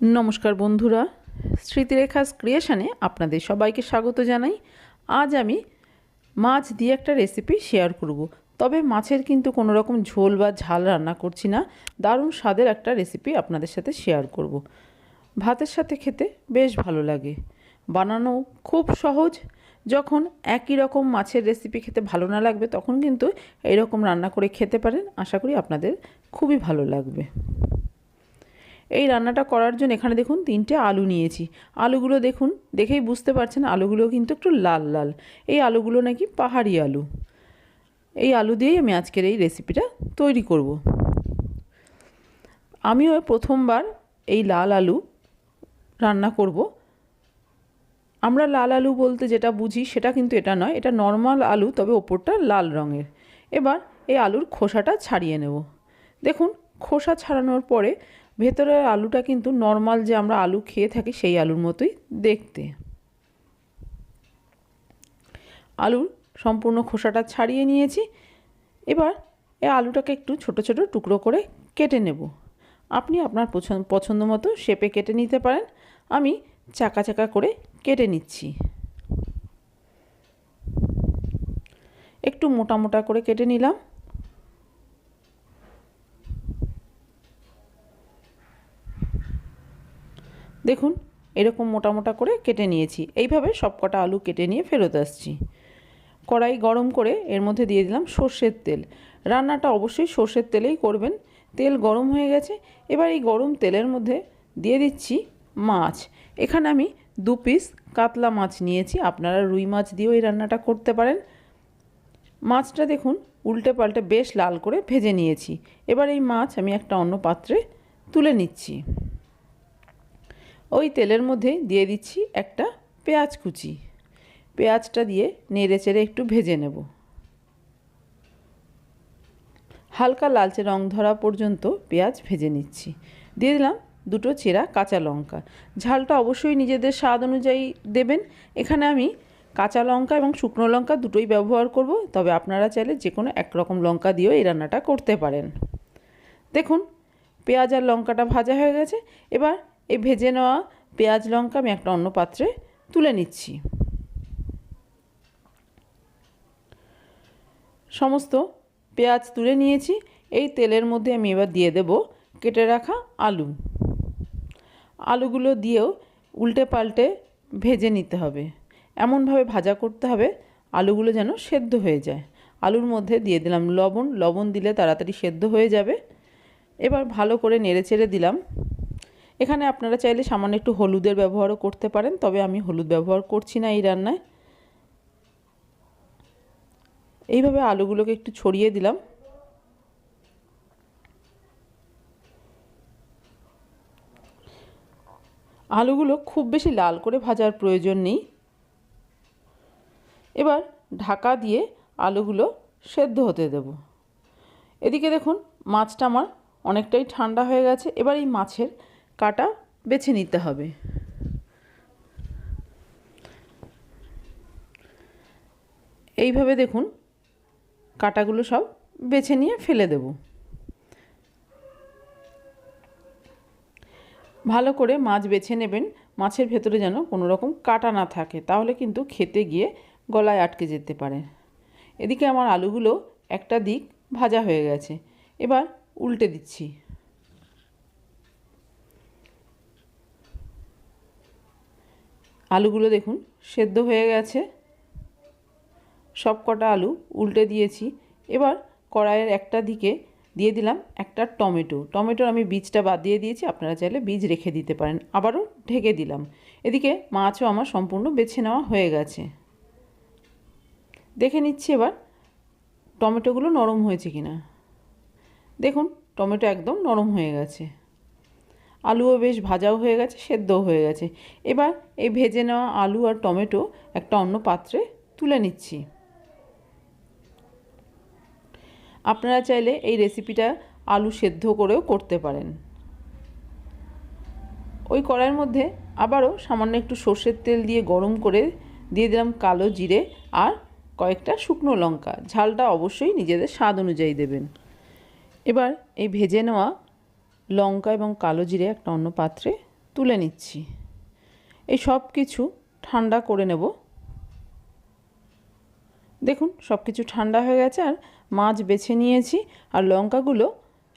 নমস্কার বন্ধুরা, স্মৃতিরেখাস ক্রিয়েশনে আপনাদের সবাইকে স্বাগত জানাই। আজ আমি মাছ দিয়ে একটা রেসিপি শেয়ার করব। তবে মাছের কিন্তু কোনো রকম ঝোল বা ঝাল রান্না করছি না, দারুণ স্বাদের একটা রেসিপি আপনাদের সাথে শেয়ার করব। ভাতের সাথে খেতে বেশ ভালো লাগে। বানানো খুব সহজ, যখন একই রকম মাছের রেসিপি খেতে ভালো না লাগবে, তখন কিন্তু এইরকম রান্না করে খেতে পারেন। আশা করি আপনাদের খুবই ভালো লাগবে। এই রান্নাটা করার জন্য এখানে দেখুন তিনটে আলু নিয়েছি। আলুগুলো দেখুন, দেখেই বুঝতে পারছেন আলুগুলো কিন্তু একটু লাল লাল। এই আলুগুলো নাকি পাহাড়ি আলু। এই আলু দিয়েই আমি আজকের এই রেসিপিটা তৈরি করব। আমিও প্রথমবার এই লাল আলু রান্না করব। আমরা লাল আলু বলতে যেটা বুঝি সেটা কিন্তু এটা নয়, এটা নর্মাল আলু, তবে ওপরটা লাল রঙের। এবার এই আলুর খোসাটা ছাড়িয়ে নেব। দেখুন খোসা ছাড়ানোর পরে ভেতরের আলুটা কিন্তু নর্মাল যে আমরা আলু খেয়ে থাকি সেই আলুর মতোই দেখতে। আলুর সম্পূর্ণ খোসাটা ছাড়িয়ে নিয়েছি। এবার এই আলুটাকে একটু ছোট ছোট টুকরো করে কেটে নেব। আপনি আপনার পছন্দ মতো শেপে কেটে নিতে পারেন। আমি চাকা চাকা করে কেটে নিচ্ছি। একটু মোটা মোটা করে কেটে নিলাম। দেখুন, এরকম মোটা মোটা করে কেটে নিয়েছি। এইভাবে সব কটা আলু কেটে নিয়ে ফেরত আসছি। কড়াই গরম করে এর মধ্যে দিয়ে দিলাম সর্ষের তেল। রান্নাটা অবশ্যই সর্ষের তেলেই করবেন। তেল গরম হয়ে গেছে। এবার এই গরম তেলের মধ্যে দিয়ে দিচ্ছি মাছ। এখানে আমি দু পিস কাতলা মাছ নিয়েছি। আপনারা রুই মাছ দিয়েও এই রান্নাটা করতে পারেন। মাছটা দেখুন, উল্টে পাল্টে বেশ লাল করে ভেজে নিয়েছি। এবার এই মাছ আমি একটা অন্য পাত্রে তুলে নিচ্ছি। ওই তেলের মধ্যে দিয়ে দিচ্ছি একটা পেঁয়াজ কুচি। পেঁয়াজটা দিয়ে নেড়ে চেড়ে একটু ভেজে নেব। হালকা লালচে রং ধরা পর্যন্ত পেঁয়াজ ভেজে নিচ্ছি। দিয়ে দিলাম দুটো চেরা কাঁচা লঙ্কা। ঝালটা অবশ্যই নিজেদের স্বাদ অনুযায়ী দেবেন। এখানে আমি কাঁচা লঙ্কা এবং শুকনো লঙ্কা দুটোই ব্যবহার করব, তবে আপনারা চাইলে যে কোনো একরকম লঙ্কা দিয়েও এই রান্নাটা করতে পারেন। দেখুন, পেঁয়াজ আর লঙ্কাটা ভাজা হয়ে গেছে। এবার এই ভেজে নেওয়া পেঁয়াজ, লঙ্কা আমি একটা অন্য পাত্রে তুলে নিচ্ছি। সমস্ত পেঁয়াজ তুলে নিয়েছি। এই তেলের মধ্যে আমি এবার দিয়ে দেব কেটে রাখা আলু। আলুগুলো দিয়েও উল্টে পাল্টে ভেজে নিতে হবে। এমনভাবে ভাজা করতে হবে আলুগুলো যেন সেদ্ধ হয়ে যায়। আলুর মধ্যে দিয়ে দিলাম লবণ। লবণ দিলে তাড়াতাড়ি সেদ্ধ হয়ে যাবে। এবার ভালো করে নেড়ে চেড়ে দিলাম। এখানে আপনারা চাইলে সামান্য একটু হলুদের ব্যবহারও করতে পারেন, তবে আমি হলুদ ব্যবহার করছি না এই রান্নায়। এইভাবে আলুগুলোকে একটু ছড়িয়ে দিলাম। আলুগুলো খুব বেশি লাল করে ভাজার প্রয়োজন নেই। এবার ঢাকা দিয়ে আলুগুলো সেদ্ধ হতে দেব। এদিকে দেখুন, মাছটা আমার অনেকটাই ঠান্ডা হয়ে গেছে। এবার এই মাছের কাটা বেছে নিতে হবে। এইভাবে দেখুন, কাটাগুলো সব বেছে নিয়ে ফেলে দেব। ভালো করে মাছ বেছে নেবেন, মাছের ভেতরে যেন কোনো রকম কাটা না থাকে, তাহলে কিন্তু খেতে গিয়ে গলায় আটকে যেতে পারে। এদিকে আমার আলুগুলো একটা দিক ভাজা হয়ে গেছে, এবার উল্টে দিচ্ছি। আলুগুলো দেখুন, সেদ্ধ হয়ে গেছে। সব কটা আলু উল্টে দিয়েছি। এবার কড়াইয়ের একটা দিকে দিয়ে দিলাম একটা টমেটো। টমেটোর আমি বীজটা বাদ দিয়ে দিয়েছি, আপনারা চাইলে বীজ রেখে দিতে পারেন। আবারও ঢেকে দিলাম। এদিকে মাছও আমার সম্পূর্ণ বেছে নেওয়া হয়ে গেছে। দেখে নিচ্ছি এবার টমেটোগুলো নরম হয়েছে কিনা। দেখুন, টমেটো একদম নরম হয়ে গেছে। আলুও বেশ ভাজাও হয়ে গেছে, সেদ্ধও হয়ে গেছে। এবার এই ভেজে নেওয়া আলু আর টমেটো একটা অন্য পাত্রে তুলে নিচ্ছি। আপনারা চাইলে এই রেসিপিটা আলু সেদ্ধ করেও করতে পারেন। ওই কড়াইয়ের মধ্যে আবারও সামান্য একটু সর্ষের তেল দিয়ে গরম করে দিয়ে দিলাম কালো জিরে আর কয়েকটা শুকনো লঙ্কা। ঝালটা অবশ্যই নিজেদের স্বাদ অনুযায়ী দেবেন। এবার এই ভেজে নেওয়া লঙ্কা এবং কালো জিরে একটা অন্য পাত্রে তুলে নিচ্ছি। এই সব কিছু ঠান্ডা করে নেব। দেখুন, সব কিছু ঠান্ডা হয়ে গেছে আর মাছ বেছে নিয়েছি আর লঙ্কাগুলো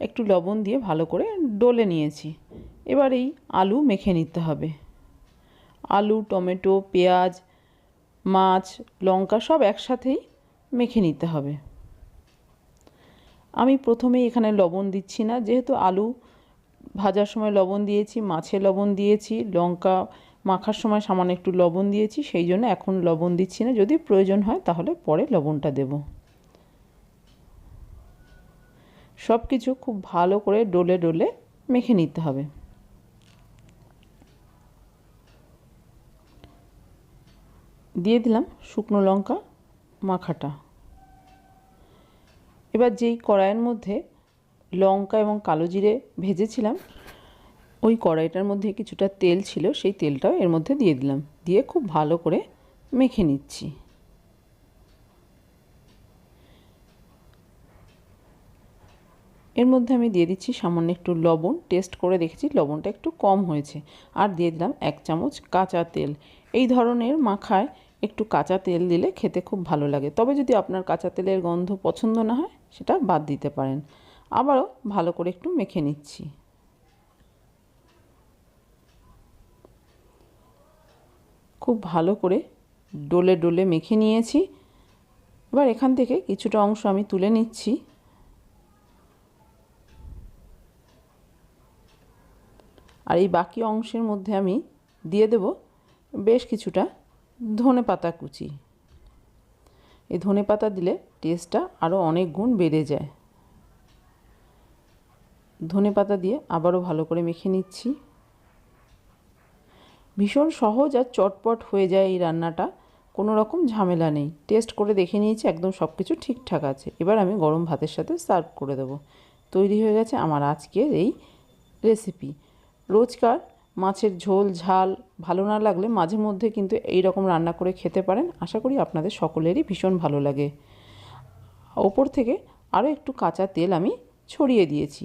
একটু লবণ দিয়ে ভালো করে ডলে নিয়েছি। এবার এই আলু মেখে নিতে হবে। আলু, টমেটো, পেঁয়াজ, মাছ, লঙ্কা সব একসাথেই মেখে নিতে হবে। আমি প্রথমেই এখানে লবণ দিচ্ছি না, যেহেতু আলু ভাজার সময় লবণ দিয়েছি, মাছে লবণ দিয়েছি, লঙ্কা মাখার সময় সামান্য একটু লবণ দিয়েছি, সেই জন্য এখন লবণ দিচ্ছি না। যদি প্রয়োজন হয় তাহলে পরে লবণটা দেব। সব কিছু খুব ভালো করে ডলে ডলে মেখে নিতে হবে। দিয়ে দিলাম শুকনো লঙ্কা মাখাটা। এবার যেই কড়াইয়ের মধ্যে লঙ্কা এবং কালো জিরে ভেজেছিলাম। ওই কড়াইটার মধ্যে কিছুটা তেল ছিল, সেই তেলটাও এর মধ্যে দিয়ে দিলাম। দিয়ে খুব ভালো করে মেখে নিচ্ছি। এর মধ্যে আমি দিয়ে দিচ্ছি সামান্য একটু লবণ। টেস্ট করে দেখেছি, লবণটা একটু কম হয়েছে। আর দিয়ে দিলাম এক চামচ কাঁচা তেল। এই ধরনের মাখায় একটু কাঁচা তেল দিলে খেতে খুব ভালো লাগে। তবে যদি আপনার কাঁচা তেলের গন্ধ পছন্দ না হয়, সেটা বাদ দিতে পারেন। আবারও ভালো করে একটু মেখে নিচ্ছি। খুব ভালো করে ডোলে ডোলে মেখে নিয়েছি। এবার এখান থেকে কিছুটা অংশ আমি তুলে নিচ্ছি। আর এই বাকি অংশের মধ্যে আমি দিয়ে দেব বেশ কিছুটা ধনে পাতা কুচি। এই ধনে পাতা দিলে টেস্টটা আরও অনেক গুণ বেড়ে যায়। ধনে পাতা দিয়ে আবারও ভালো করে মেখে নিচ্ছি। ভীষণ সহজ আর চটপট হয়ে যায় এই রান্নাটা, কোনো রকম ঝামেলা নেই। টেস্ট করে দেখে নিয়েছি, একদম সব কিছু ঠিকঠাক আছে। এবার আমি গরম ভাতের সাথে সার্ভ করে দেবো। তৈরি হয়ে গেছে আমার আজকের এই রেসিপি। রোজকার মাছের ঝোল, ঝাল ভালো না লাগলে মাঝে মধ্যে কিন্তু এই রকম রান্না করে খেতে পারেন। আশা করি আপনাদের সকলেরই ভীষণ ভালো লাগে। ওপর থেকে আরও একটু কাঁচা তেল আমি ছড়িয়ে দিয়েছি।